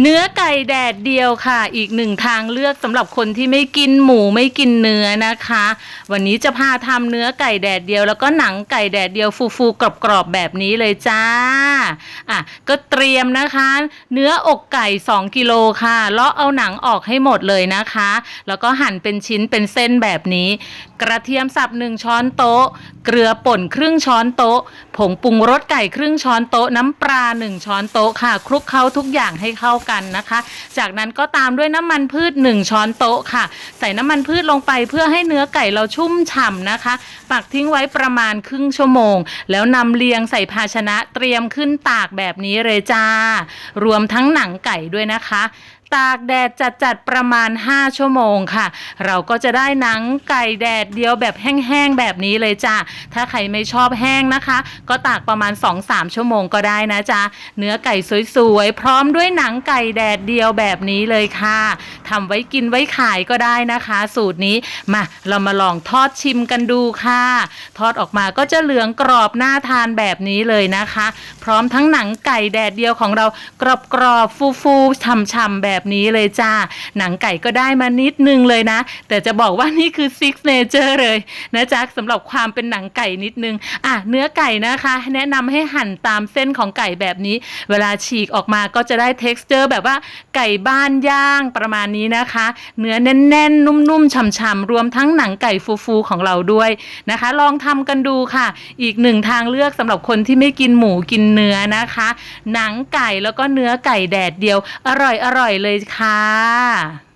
เนื้อไก่แดดเดียวค่ะ อีกหนึ่งทางเลือกสำหรับคนที่ไม่กินหมูไม่กินเนื้อนะคะ วันนี้จะพาทำเนื้อไก่แดดเดียว แล้วก็หนังไก่แดดเดียวฟูๆกรอบๆแบบนี้เลยจ้าอะก็เตรียมนะคะ เนื้ออกไก่ 2 กิโลค่ะเลาะเอาหนังออกให้หมดเลยนะคะ แล้วก็หั่นเป็นชิ้นเป็นเส้นแบบนี้ กระเทียมสับหนึ่งช้อนโต๊ะ เกลือป่นครึ่งช้อนโต๊ะ ผงปรุงรสไก่ครึ่งช้อนโต๊ะ น้ำปลาหนึ่งช้อนโต๊ะค่ะคลุกเคล้าทุกอย่างให้เข้ากันนะคะ จากนั้นก็ตามด้วยน้ำมันพืช 1 ช้อนโต๊ะค่ะ ใส่น้ำมันพืชลงไปเพื่อให้เนื้อไก่เราชุ่มฉ่ำนะคะปักทิ้งไว้ประมาณครึ่งชั่วโมง แล้วนำเลียงใส่ภาชนะเตรียมขึ้นตากแบบนี้เลยจ้า รวมทั้งหนังไก่ด้วยนะคะ ตากแดดจัดๆประมาณ 5 ชั่วโมงค่ะ เราก็จะได้หนังไก่แดดเดียวแบบแห้งๆแบบนี้เลยจ้าถ้าใครไม่ชอบแห้งนะคะ ก็ตากประมาณ 2-3 ชั่วโมงก็ได้นะจ๊ะเนื้อไก่สวยๆพร้อมด้วยหนังไก่แดดเดียวแบบนี้เลยค่ะทำไว้กินไว้ขายก็ได้นะคะ สูตรนี้มาเรามาลองทอดชิมกันดูค่ะ ทอดออกมาก็จะเหลืองกรอบน่าทานแบบนี้เลยนะคะ พร้อมทั้งหนังไก่แดดเดียวของเรากรอบๆฟูๆฉ่ำๆแบบนี้เลยจ้า หนังไก่ก็ได้มานิดนึงเลยนะ แต่จะบอกว่านี่คือซิกเนเจอร์เลยนะจ๊ะสำหรับความเป็นหนังไก่นิดนึง อะ เนื้อไก่นะคะ แนะนำให้หั่นตามเส้นของไก่แบบนี้ เวลาฉีกออกมาก็จะได้ t e x t อร์แบบว่าไก่บ้านย่างประมาณนี้นะคะ เนื้อแน่นๆ นุ่มๆฉ่ำๆรวมทั้งหนังไก่ฟูๆของเราด้วยนะคะ ลองทำกันดูค่ะ อีกหนึ่งทางเลือกสำหรับคนที่ไม่กินหมูกินเนื้อนะคะ หนังไก่แล้วก็เนื้อไก่แดดเดียว อร่อยๆเลยค่ะ